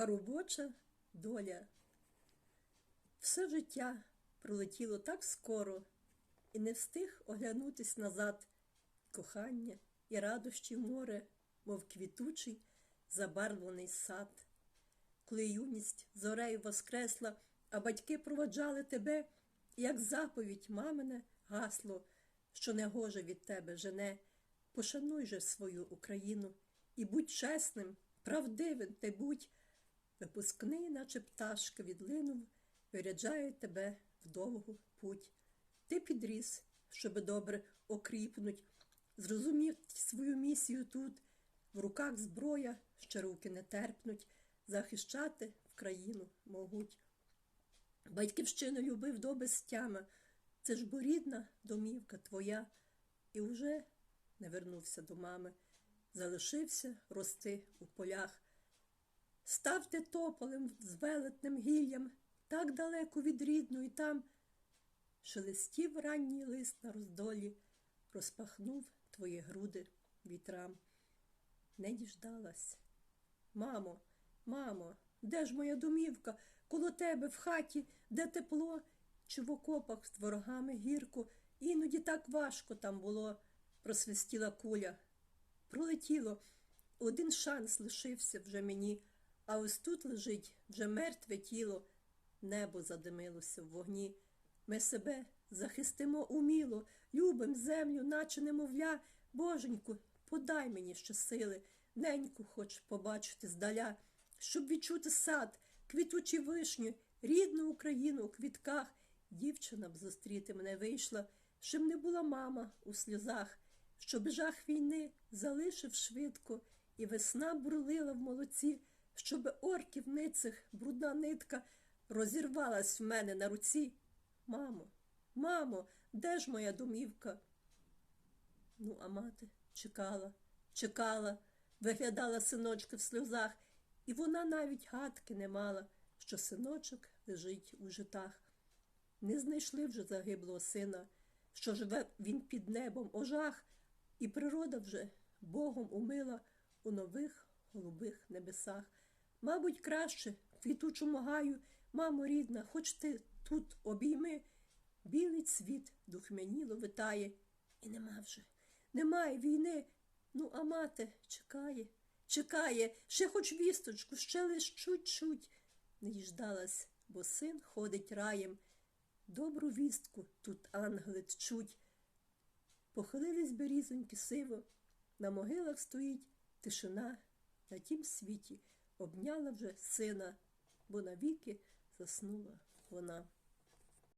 Така робоча доля. Все життя пролетіло так скоро, і не встиг оглянутись назад. Кохання і радощі море, мов квітучий, забарвлений сад. Коли юність зорею воскресла, а батьки проводжали тебе, як заповідь мамине гасло, що не гоже від тебе жене, пошануй же свою Україну і будь чесним, правдивим ти будь. Випускний, наче пташка, відлинув, виряджає тебе в довгу путь. Ти підріс, щоби добре окріпнуть, зрозумів свою місію тут, в руках зброя, ще руки не терпнуть, захищати в країну могуть. Батьківщину любив до безтями, це ж бо рідна домівка твоя, і уже не вернувся до мами, залишився рости у полях. Ставте тополем з велетним гіллям, так далеко від рідної там. Шелестів ранній лист на роздолі, розпахнув твої груди вітрам. Не діждалась. Мамо, мамо, де ж моя домівка? Коло тебе в хаті, де тепло, чи в окопах з ворогами гірко, іноді так важко там було, просвистіла куля. Пролетіло, один шанс лишився вже мені, а ось тут лежить вже мертве тіло, небо задимилося в вогні. Ми себе захистимо уміло, любим землю, наче немовля. Боженьку, подай мені ще сили, неньку хоч побачити здаля, щоб відчути сад, квітучі вишні, рідну Україну у квітках. Дівчина б зустріти мене вийшла, щоб не була мама у сльозах, щоб жах війни залишив швидко, і весна бурлила в молоці, щоб орків ницих брудна нитка розірвалась в мене на руці. Мамо, мамо, де ж моя домівка? Ну, а мати чекала, чекала, виглядала синочка в сльозах, і вона навіть гадки не мала, що синочок лежить у житах. Не знайшли вже загиблого сина, що живе він під небом ожах, і природа вже Богом умила у нових голубих небесах. Мабуть, краще. Квітучому гаю, мамо рідна, хоч ти тут обійми, білий цвіт духмяніло витає, і нема вже, немає війни. Ну, а мати чекає, чекає, ще хоч вісточку, ще лиш чуть-чуть. Не діждалась, бо син ходить раєм. Добру вістку тут ангели чуть. Похилились берізоньки сиво, на могилах стоїть тишина, на тім світі обняла вже сина, бо навіки заснула вона.